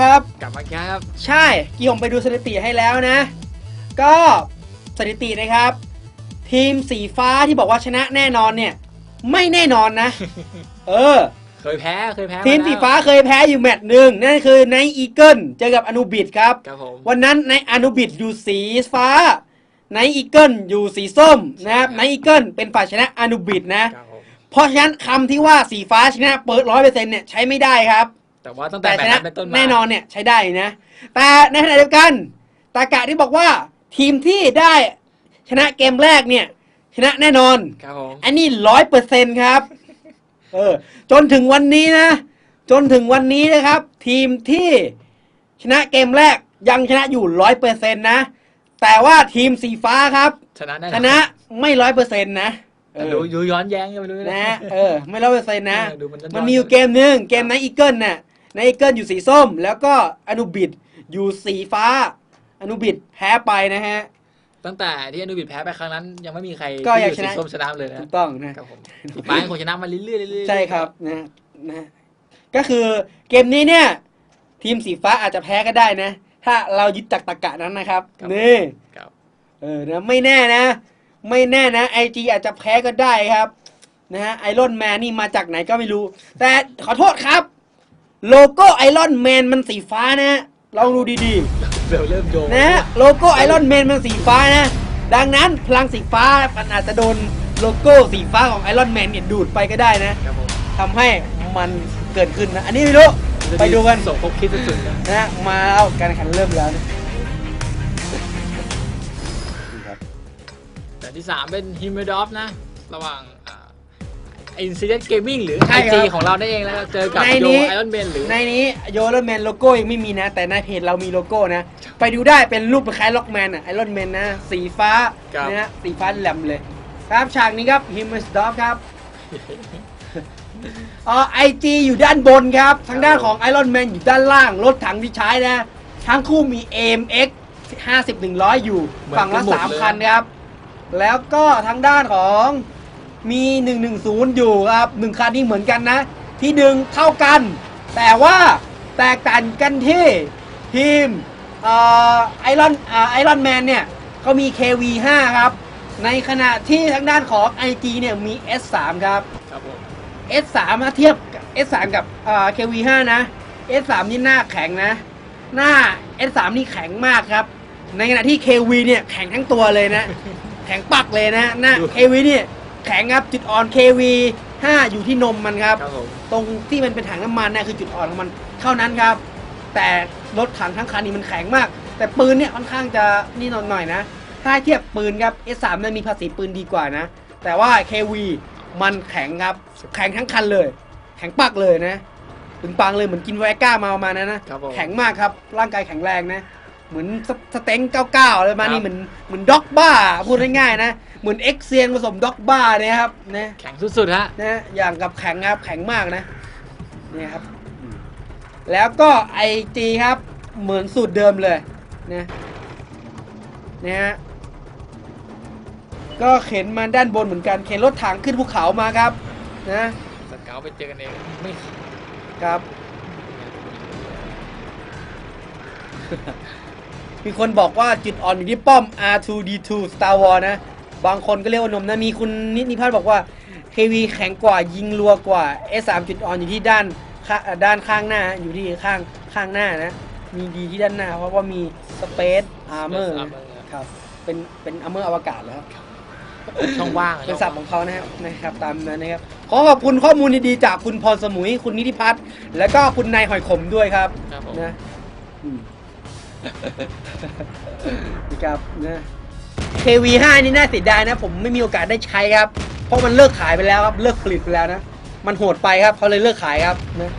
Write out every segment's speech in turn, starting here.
ครับ กลับมาครับ ใช่กี่ผมไปดูสถิติให้แล้วนะ ก็สถิตินะครับ ทีมสีฟ้าที่บอกว่าชนะแน่นอนเนี่ย ไม่แน่นอนนะ เออ เคยแพ้เคยแพ้ทีมแล้วสีฟ้าเคยแพ้อยู่แมตช์หนึ่งนั่นคือในอีเกิลเจอกับอนุบิดครับ ครับผม วันนั้นในอนุบิดอยู่สีฟ้า ในอีเกิลอยู่สีส้มนะครับในอีเกิลเป็นฝ่ายชนะอนุบิดนะ ครับผมเพราะฉะนั้นคำที่ว่าสีฟ้าชนะเปิดร้อยเปอร์เซ็นต์เนี่ยใช้ไม่ได้ครับ แต่ว่าตั้งแต่แต่แมชตช์นะนั้นเป็นต้นมาแน่นอนเนี่ยใช้ได้นะ แต่ในขณะเดียวกันตากะที่บอกว่าทีมที่ได้ชนะเกมแรกเนี่ย ชนะแน่นอนครับผมอันนี้ร้อยเปอร์เซ็นครับเออจนถึงวันนี้นะ จนถึงวันนี้นะครับ ทีมที่ชนะเกมแรกยังชนะอยู่ร้อยเปอร์เซ็นนะ แต่ว่าทีมสีฟ้าครับ ชนะแน่นชอนนะไม่ร้อยเปอร์เซ็นต์นะเออดูดูย้อนแย้งกันไปดูนะ เออ ไม่ร้อยเปอร์เซ็นต์นะเออดูมันจะมันมีอยู่เกมหนึ่งเกมไนอีเกิลน่ะ ไนอีเกิลอยู่สีส้ม แล้วก็อนุบิดอยู่สีฟ้า อนุบิดแพ้ไปนะฮะ ตั้งแต่ที่อนุบิดแพ้ไปครั้งนั้น ยังไม่มีใครก็อยากที่ชนะสีส้มชนะเลยนะถูกต้องนะครับผมสีฟ้ายังคงชนะมาเรื่อยๆเรื่อยๆใช่ครับนะนะก็คือเกมนี้เนี่ย ทีมสีฟ้าอาจจะแพ้ก็ได้นะ ถ้าเรายึดจากตะกะนั้นนะครับนี่ครับเออนะไม่แน่นะ ไม่แน่นะไอจีอาจจะแพ้ก็ได้ครับนะฮะไอรอนแมนนี่มาจากไหนก็ไม่รู้ แต่ขอโทษครับ โลโก้ไอรอนแมนมันสีฟ้านะลองดูดีๆเริ่มเริ่มโยงนะฮะโลโก้ไอรอนแมนมันสีฟ้านะ ดังนั้นพลังสีฟ้ามันอาจจะโดนโลโก้สีฟ้าของไอรอนแมนเนี่ยดูดไปก็ได้นะ ครับผมทำให้มันเกิดขึ้นนะ อันนี้ไม่รู้ ไปดูกันส่งครบคิดสุดๆนะนะฮะมาแล้วการแข่งขันเริ่มแล้วนะแต่ที่สามเป็นฮิมเมดอฟนะ ระหว่าง อินซิเดนต์เกมมิ่งหรือ ใช่ไอครับจีของเราได้เองแล้วก็เจอกับในโยนี้ไอรอนเมนหรือ ในนี้โยไอรอนแมนโลโก้ยังไม่มีนะ แต่ในเพจเรามีโลโก้นะ ไปดูได้เป็นรูปคล้ายล็อกแมนอะไอรอนแมนนะ สีฟ้าครับ นะฮะสีฟ้าแหลมเลย ครับฉากนี้ครับฮิมเมสดอฟครับอ๋อไอจีอยู่ด้านบนครับ ทางด้านของไอรอนแมนอยู่ด้านล่าง รถถังที่ใช้นะ ทั้งคู่มี AMX 50 100 อยู่เหมือนฝั่งละกันหมดเลย 3 คันครับ แล้วก็ทางด้านของ มี 110 อยู่ครับ1คันนี้เหมือนกันนะ ที่หนึ่งเท่ากัน แต่ว่าแตกต่างกันที่ทีมไอรอนไอรอนแมนเนี่ยเขามี KV5 ครับ ในขณะที่ทางด้านของ IG เนี่ยมี S3 ครับครับผม S3 มาเทียบกับ S3 กับอ่า KV5 นะ S3 นี่หน้าแข็งนะ หน้า S3 นี่แข็งมากครับ ในขณะที่ KV เนี่ยแข็งทั้งตัวเลยนะ แข็งปักเลยนะหน้าดู KV เนี่ย แข็งครับ จุดอ่อน KV5 อยู่ที่นมมันครับ ครับผม ตรงที่มันเป็นถังน้ำมันนะคือจุดอ่อนของมันเท่านั้นครับ แต่รถถังทั้งคันนี้มันแข็งมาก แต่ปืนเนี่ยค่อนข้างจะนี่หน่อยๆนะ ถ้าเทียบปืนครับ S3 เนี่ยมีภาษีปืนดีกว่านะ แต่ว่า KV มันแข็งครับ แข็งทั้งคันเลย แข็งปักเลยนะ ถึงปังเลยเหมือนกินไวก้ามาประมาณนั้นนะครับผม แข็งมากครับ ร่างกายแข็งแรงนะ เหมือนสสเต็ง99อะไรประมาณครันี้บเหมือนเหมือนด็อกบ้าพูดง่ายๆนะเหมือนเอ็กเซียนผสมด็อกบ้าเนี่ยครับนะแข็งสุดๆฮะ นะอย่างกับแข็งครับแข็งมากนะนี่ครับ แล้วก็ไอจีครับ เหมือนสูตรเดิมเลยนะนะฮะก็เข็นมาด้านบนเหมือนกันเข็นรถถังขึ้นภูเขามาครับนะสเกลไปเจอกันเองไม่ครับ มีคนบอกว่าจุดอ่อนอยู่ที่ป้อม R2D2 Star Wars นะ บางคนก็เรียกว่านมนะ มีคุณนิติพัฒน์บอกว่า KV แข็งกว่ายิงรัวกว่า S3 จุดอ่อนอยู่ที่ด้านข้าด้านข้างหน้าอยู่ที่ข้างข้างหน้านะ มีดีที่ด้านหน้า เพราะว่ามี Space Armor ครับ เป็นเป็น armor อวกาศแล้วช่องว่างอะเป็นศัพท์ของเขานะครับนะครับตามนั้นนะครับ ขอขอบคุณข้อมูลดีๆจากคุณพรสมุย คุณนิติพัฒน์แล้วก็คุณนายหอยขมด้วยครับครับผมนะอืม นี่ครับนะ KV5 นี่น่าเสียดายนะ ผมไม่มีโอกาสได้ใช้ครับ เพราะมันเลิกขายไปแล้วครับ เลิกผลิตไปแล้วนะ มันโหดไปครับเขาเลยเลิกขายครับนะ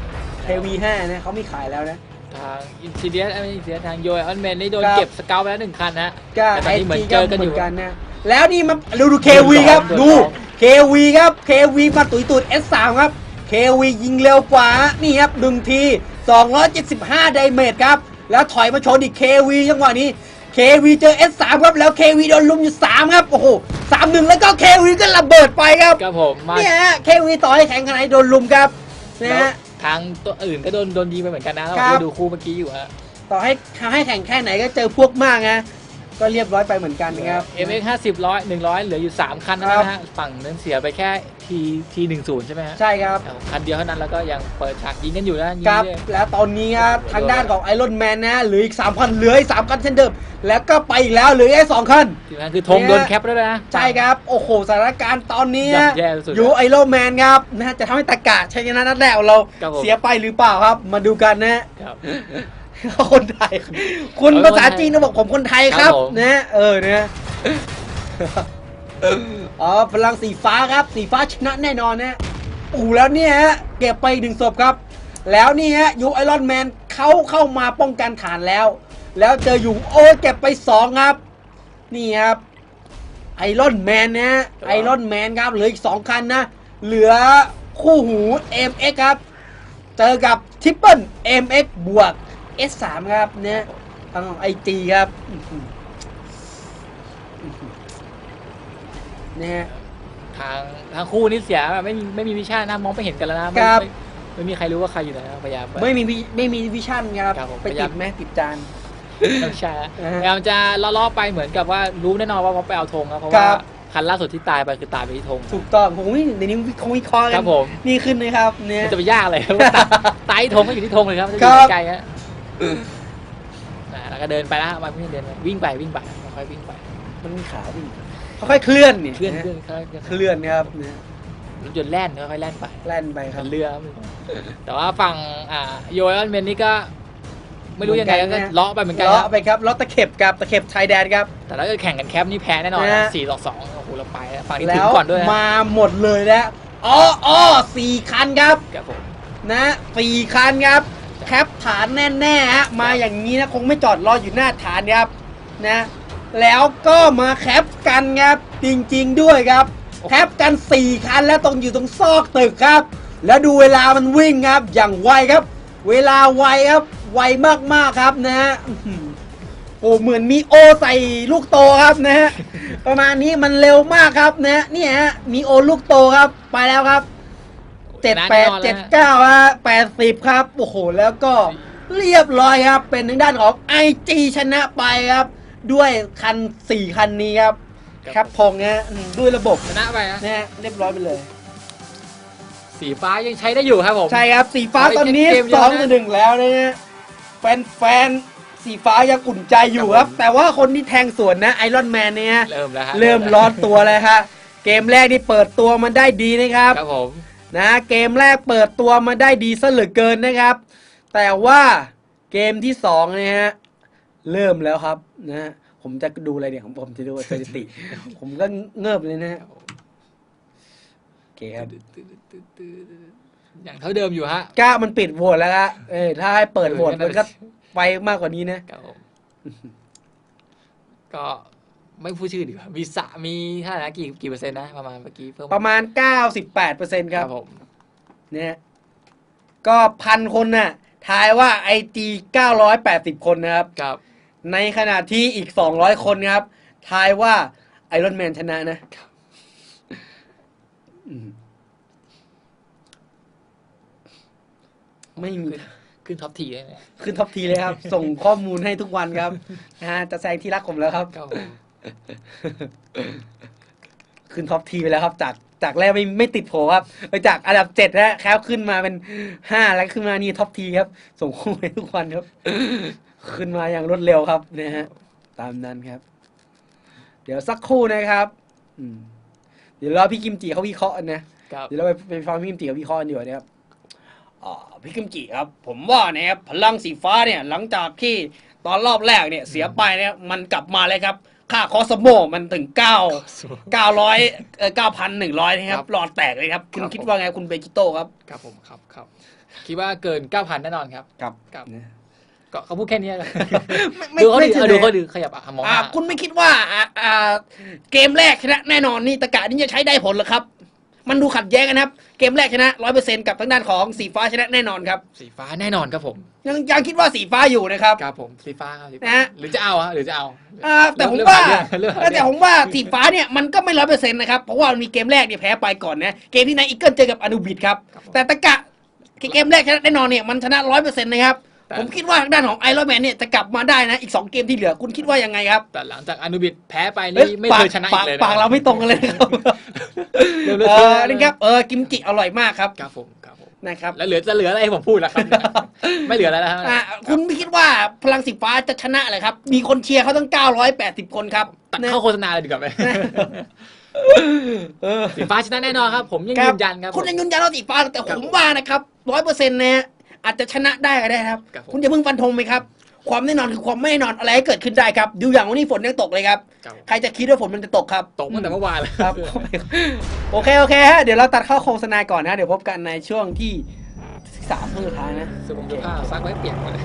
KV5 นะเขาไม่ขายแล้วนะ ทางอินซิเดียนไม่อินซิเดียนทางโยไอรอนแมนนี่โดนครับ เก็บสเกลไปแล้วหนึ่งคันนะ ก็แต่ตอนไอนี้เหมือนจีเจก็อกันเหอมืยู่ อนกันนะ แล้วนี่มาดูดู KV ครับโดนดูสอง KV ครับ KV มาตุยตุด S3 ครับ KV ยิงเร็วกว่า นี่ครับดึงที 275 ไดเมจครับ แล้วถอยมาชนอีก KV จังหวะนี้ KV เจอ S3 ครับแล้ว KV โดนลุมอยู่3ครับโอ้โห3 1แล้วก็ KV ก็ระเบิดไปครับครับผมมาเนี่ยฮะ KV ต่อให้แข็งขนาดไหนโดนลุมครับนะแล้วฮะ ทางตัวอื่นก็โดนโดนยิงไปเหมือนกันนะเราครับ ดูคู่เมื่อกี้อยู่ฮะ ต่อให้ให้แข่งแค่ไหนก็เจอพวกมากนะ ก็เรียบร้อยไปเหมือนกันนะครับเอ็มเอ็กห้าสิบร้อยหนึ่งร้อยเหลืออยู่สามคันเท่านั้นนะฮะฝั่งนั้นเสียไปแค่ทีทีหนึ่งศูนย์ใช่ไหมฮะใช่ครับเอาคันเดียวเท่านั้นแล้วก็ยังเปิดฉากยิงกันอยู่นะยิงครับเรื่อยแล้วตอนนี้ครับทางด้านของไอรอนแมนนะเหลืออีก 3 คันเหลืออีก 3 คันเช่นเดิม แล้วก็ไปอีกแล้วเหลือแค่สองคันที่นั้นคือธงโดนแคปแล้วนะ ใช่ครับ โอ้โหสถานการณ์ตอนนี้ยันะบแย่สุดๆอยู่ไอรอนแมนครับนะจะทำให้ตะกะชัยชนะนัดแรกของเราครับผมเสียไปหรือเปล่าครับมาดูกันนะครับ คนไทย คุณเอาภาษาคนไทยจีนต้องบอกผมคนไทยคครัรับบผม นะเออเนี่ยอ๋อพลังสีฟ้าครับ สีฟ้าชนะแน่นอนนะอู้แล้วเนี่ยฮะเก็บไปอีกหนึ่งศพครับ แล้วนี่ฮะยูไอรอนแมนเขาเข้ามาป้องกันฐานแล้ว แล้วเจออยู่โอ้เก็บไปสองครับ นี่ครับ ไอรอนแมนนะฮะไอรอนแมนครับ เหลืออีกสองคันนะ เหลือคู่หู MX ครับ เจอกับทิปเปิล MX บวก S3 ครับเนี่ยทางของไอจีครับอื้อหืออื้อหือเนี่ยทางทางคู่นี้เสียแบบไม่มีไม่มีวิชานะมองไม่เห็นกันแล้วนะไม่ครับไม่ไม่มีใครรู้ว่าใครอยู่ไหนนะพยายามไม่มีวิไม่มีวิชั่นครับครับผมไปพยาติยามดไหมติดจานไม่ใช่ฮะอ่าฮะพยายามจะล่อๆไปเหมือนกับว่ารู้แน่นอนว่าเขาไปเอาธงครับเพราะคว่ารับคันล่าสุดที่ตายไปคือตายไปที่ธงถูกต้องผมวิในนี้วิเคราะห์วิเคราะห์คกัรับผมนี่ขึ้นนะครับเนี่ยมันจะไปยากเลยเพราะว่าตายตายที่ธงก็อยู่ที่ธงเลยครับจะอครัยู่บไกลๆฮะ นะแล้วก็เดินไปแล้วมาเพื่อนเดินไปวิ่งไปวิ่งไปค่อยๆวิ่งไปมันมีขาวิ่งค่อยๆเคลื่อนนี่เคลื่อนนะเคลื่อนเคลื่อนเคลื่อนนะครับเนี่ยรถยนต์แล่นค่อยๆแล่นไปแล่นไปครับเรือ แต่ว่าฝั่งอ่าโยเอลเมนนี่ก็ ไม่รู้ยังไงเหมือนกัก็นนะเลาะไปเหมือนกันเลาะนะไปครับเลาะตะเข็บกับตะเข็บชายแดนครับ แต่ถ้าเกิดแข่งกันแคปนี่แพ้แน่นอนนะสี่ต่อสองโอ้โหเราไปแล้วฝั่งนี้แล้ถึงวก่อนด้วยนะมาหมดเลยแล้วอ๋ออ๋อสี่คันครับครับผมนะสี่คันครับ แคปฐานแน่ๆฮะมาอย่างนี้นะคงไม่จอดรออยู่หน้าฐานครับนะแล้วก็มาแคปกันครับจริงๆด้วยครับแคปกันสี่คันแล้วตรงอยู่ตรงซอกตึกครับ แล้วดูเวลามันวิ่งครับอย่างไวครับ เวลาไวครับ ไวมากๆครับนะฮะโอ้เหมือนมีโอใส่ลูกโตครับนะฮะประมาณนี้มันเร็วมากครับนะฮะเนี่ยฮะมีโอลูกโตครับไปแล้วครับ เจ็ดชนะแปน่ดนอนเจ็ดแล้วนะเก้าฮะแปดสิบครับ โอ้โห แล้วก็เรียบร้อยครับ เป็นทางด้านของไอจีชนะไปครับ ด้วยคันสี่คันนี้ครับ ครับพงนะฮะอืมด้วยระบบชนะไปนะนะฮะเรียบร้อยไปเลย สีฟ้ายังใช้ได้อยู่ครับผม ใช่ครับ สีฟ้าเอาไปตอนนี้เกมเยสอะองนะต่อหนึ่งแล้วนะฮะแฟนแฟนสีฟ้ายังอุ่นใจอยู่ครับครับผมแต่ว่าคนที่แทงสวนนะไอรอนแมนเนี่ยเริ่มแล้วฮะเริ่มร้อนตัวเลยฮะเกมแรกนี่เปิดตัวมันได้ดีนะครับครับผม นะเกมแรกเปิดตัวมาได้ดีซะเหลือเกินนะครับ แต่ว่าเกมที่สองเนี่ยฮะเริ่มแล้วครับนะฮะผมจะดูอะไรเนี่ยผมผมจะดูสถิติ ผมก็เงิบเลยนะฮะโอเคครับอย่างเท่าเดิมอยู่ฮะก้ามันปิดโหวตแล้วละเออถ้าให้เปิดโหวตเออนั่มันนก็น่ะสิไปมากกว่านี้นะครับผมก็ ไม่พูดชื่อดีกว่ามีสะมีเท่าไหร่นะกี่กี่เปอร์เซ็นต์นะประมาณเมื่อกี้เพิ่มประมาณ 98%ครับผมเนี่ยก็พันคนน่ะทายว่าไอจี980 คนนะครับ ครับในขณะที่อีก 200 คนครับ ทายว่าไอรอนแมนชนะนะอืมไม่มี ขึ้นท็อปทีเลยนะขึ้นท็อปทีเลยครับ ส่งข้อมูลให้ทุกวันครับนะฮะจะแซงที่รักผมแล้วครับ ครับผม ขึ้นท็อปทีไปแล้วครับ จากจากแรกไม่ไม่ติดโผครับไปจากอันดับเจ็ดแล้วครับขึ้นมาเป็นห้าแล้วขึ้นมานี่ท็อปทีครับ ส่งข้อมูลให้ทุกวันครับ ขึ้นมาอย่างรวดเร็วครับนะฮะตามนั้นครับ เดี๋ยวสักครู่นะครับ อืมเดี๋ยวรอพี่กิมจิเขาวิเคราะห์นะ ครับ เดี๋ยวเราไปไปฟังพี่กิมจิเขาวิเคราะห์กันดีกว่านะครับอ่าพี่กิมจิครับ ผมว่านะครับพลังสีฟ้าเนี่ย หลังจากที่ตอนรอบแรกเนี่ยเสียไปเนี่ยมันกลับมาเลยครับ ค่าคอสโมมันถึงเก้าเก้าร้อยเออเก้าพันหนึ่งร้อยนะครับหลอดแตกเลยครับ คุณครับคิดว่าไงคุณเบจิโต้ครับ ครับผมครับครับ คิดว่าเกิน9,000แน่นอนครับ ครับครับก็เขาพูดแค่นี้ครับไม่ดูเขาไม่ดิใช่เออดูเขาดิขยับอะมองหอ่าน้าคุณไม่คิดว่าอ่าอ่าเกมแรกชนะแน่นอนนี่ตะกะนี่จะใช้ได้ผลเหรอครับ มันดูขัดแย้งกันครับ เกมแรกชนะร้อยเปอร์เซ็นต์กับทางด้านของสีฟ้าชนะแน่นอนครับ สีฟ้าแน่นอนครับผม ยังยังคิดว่าสีฟ้าอยู่นะครับ ครับผมสีฟ้าครับสีฟ้านะฮะ หรือจะเอาฮะหรือจะเอา อ่าแต่ผมเริ่ว่าหเรื่องเรื่อง แต่ผมว่าสีฟ้าเนี่ยมันก็ไม่ร้อยเปอร์เซ็นต์นะครับ เพราะว่ามันมีเกมแรกเนี่ยแพ้ไปก่อนนะ เกมที่นายอีเกิลเจอกับอนุบิดครับครับผมแต่ตะกะเกมแรกชนะแน่นอนเนี่ยมันชนะร้อยเปอร์เซ็นต์นะครับแต่ ผมคิดว่าทางด้านของไอรอนแมนเนี่ยจะกลับมาได้นะ อีก 2 เกมที่เหลือคุณคิดว่ายังไงครับ แต่หลังจากอนุบิดแพ้ไปอ้นี่ไม่เคยชนะอีปากกเลยนะปากเราไม่ตรงกันเลยนะครับเร็วๆเอเทอนี่ครับเออกิมจิอร่อยมากครับครับผมครับผมนะครับแล้วเหลือจะเหลืออะไรให้ผมพูดล่ะครับ ไม่เหลือแล้วนะครับอะคุณไม่คิดว่าพลังสีฟ้าจะชนะเลยครับ มีคนเชียร์เขาตั้ง 980 คนครับตัดนะเข้าโฆษณาเลยดีกว่าไหมเออสีฟ้าชนะแน่นอนครับ ผมยังครับยืนยันครับคุณยังยืนยันว่าสีฟ้าแต่ครับผมว่านะครับร้อยเปอร์เซ็นต์เนี่ย อาจจะชนะได้ก็ได้ครับ ครับผม คุณอย่าเพิ่งฟันธงไหมครับ ความแน่นอนคือความไม่แน่นอนอะไรก็เกิดขึ้นได้ครับ ดูอย่างวันนี้ฝนยังตกเลยครับ ครับผมใครจะคิดว่าฝนมันจะตกครับ ตกตั้งแต่เมื่อวานแล้ว ครับ โอเค โอเคฮะ เดี๋ยวเราตัดเข้าโฆษณาก่อนนะ เดี๋ยวพบกันในช่วงที่สามช่วงสุดท้ายนะ เสื้อผมเสื้อผ้าซักไว้เปียกหมดเลย